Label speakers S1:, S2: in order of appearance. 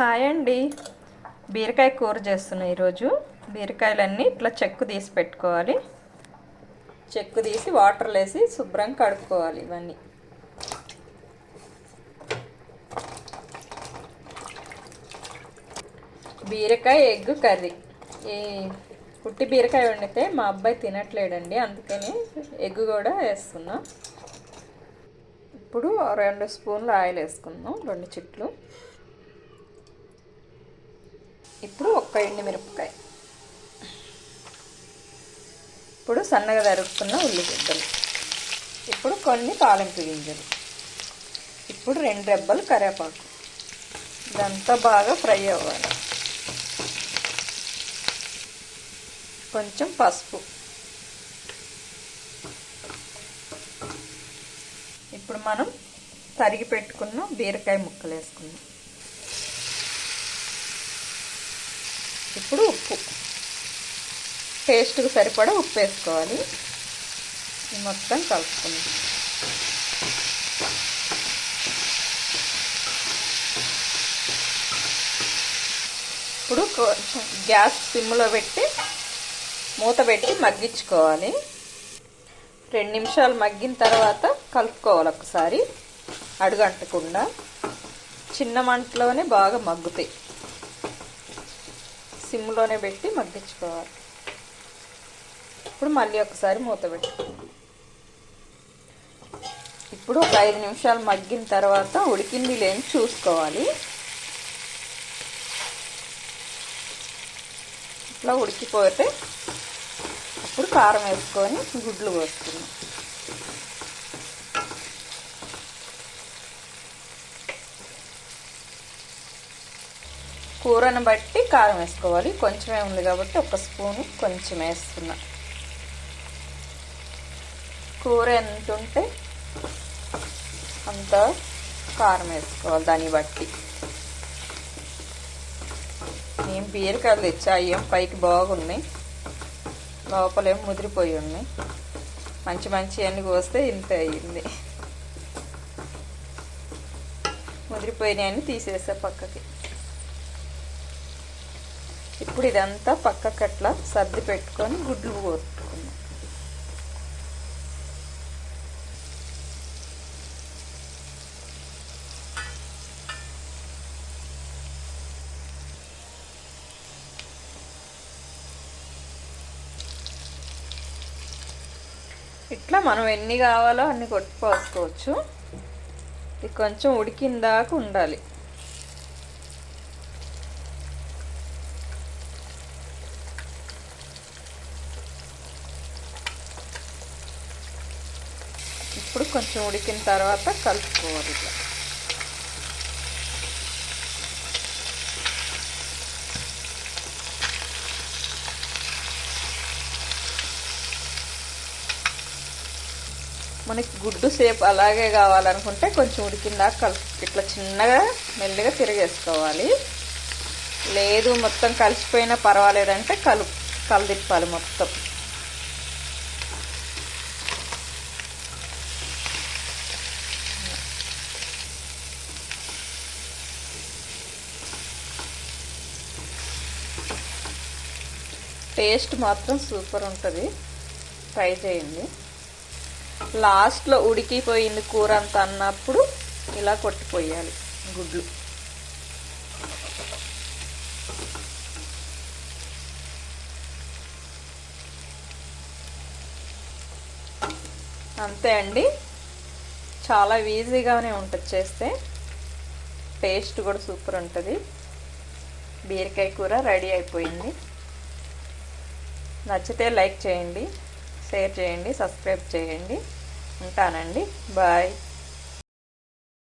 S1: Hi అండి. బీరకాయ కూర చేస్తున్నాయి ఈరోజు. బీరకాయలన్నీ ఇట్లా చెక్కు తీసి పెట్టుకోవాలి. చెక్కు తీసి వాటర్లో వేసి శుభ్రంగా కడుక్కోవాలి ఇవన్నీ. బీరకాయ ఎగ్ కర్రీ. ఈ పుట్టి బీరకాయ వండితే మా అబ్బాయి తినట్లేడండి అందుకని ఎగ్ కూడా వేస్తున్నా. ఇప్పుడు రెండు స్పూన్లు ఆయిల్ వేసుకుందాం రెండు చిట్లు. ఇప్పుడు ఒక్క ఎండి మిరపకాయ. ఇప్పుడు సన్నగా తరుక్కున్న ఉల్లిగడ్డలు. ఇప్పుడు కొన్ని తాలింపు గింజలు. ఇప్పుడు రెండు రెబ్బలు కరివేపాకు. ఇదంతా బాగా ఫ్రై అవ్వాలి. కొంచెం పసుపు. ఇప్పుడు మనం తరిగి పెట్టుకున్న బీరకాయ ముక్కలు వేసుకుందాం ఇప్పుడు ఉప్పు. టేస్ట్కి సరిపడా ఉప్పు వేసుకోవాలి. మొత్తం కలుపుకుందాం. ఇప్పుడు కొంచెం గ్యాస్ సిమ్లో పెట్టి మూత పెట్టి మగ్గించుకోవాలి. రెండు నిమిషాలు మగ్గిన తర్వాత కలుపుకోవాలి ఒకసారి. అడుగంటకుండా. చిన్న మంటలోనే బాగా మగ్గుతాయి. సిమ్లోనే పెట్టి మగ్గించుకోవాలి. ఇప్పుడు మళ్ళీ ఒకసారి మూత పెట్టుకోవాలి ఇప్పుడు ఒక ఐదు నిమిషాలు మగ్గిన తర్వాత ఉడికింది లేని చూసుకోవాలి. ఇట్లా ఉడికిపోతే ఇప్పుడు కారం వేసుకొని గుడ్లు పోసుకున్నాం కూరను బట్టి కారం వేసుకోవాలి. కొంచెమే ఉంది కాబట్టి ఒక స్పూను కొంచెం వేస్తున్నా. కూర ఎంత ఉంటే అంత కారం వేసుకోవాలి దాన్ని బట్టి. నేను బీరకాయలు తెచ్చా ఏం పైకి బాగున్నాయి. లోపలేం ముదిరిపోయి ఉన్నాయి. మంచి మంచి అన్ని కోస్తే ఇంత అయ్యింది. ముదిరిపోయినాయని తీసేసా పక్కకి. ఇప్పుడు ఇదంతా పక్క కట్ల సర్ది పెట్టుకొని గుడ్లు కొట్టుకున్నాం ఇట్లా మనం ఎన్ని కావాలో అన్ని కొట్టుకోసుకోవచ్చు ఇది కొంచెం ఉడికిందాకా ఉండాలి. ఇప్పుడు కొంచెం ఉడికిన తర్వాత కలుపుకోవాలి ఇట్లా. మనకి గుడ్డు సేపు అలాగే కావాలనుకుంటే కొంచెం ఉడికిందాక కలుపు ఇట్లా చిన్నగా మెల్లిగా తిరిగేసుకోవాలి. లేదు మొత్తం కలిసిపోయినా పర్వాలేదంటే కలు కలదిప్పాలి మొత్తం. టేస్ట్ మాత్రం సూపర్ ఉంటుంది. ట్రై చేయండి. లాస్ట్లో ఉడికిపోయింది కూర అంత అన్నప్పుడు ఇలా కొట్టిపోయాలి గుడ్లు. అంతే అండి. చాలా ఈజీగానే ఉంటుంది చేస్తే. టేస్ట్ కూడా సూపర్ ఉంటుంది. బీరకాయ కూర రెడీ అయిపోయింది. నచ్చితే లైక్ చేయండి షేర్ చేయండి సబ్స్క్రైబ్ చేయండి. ఉంటానండి. బాయ్.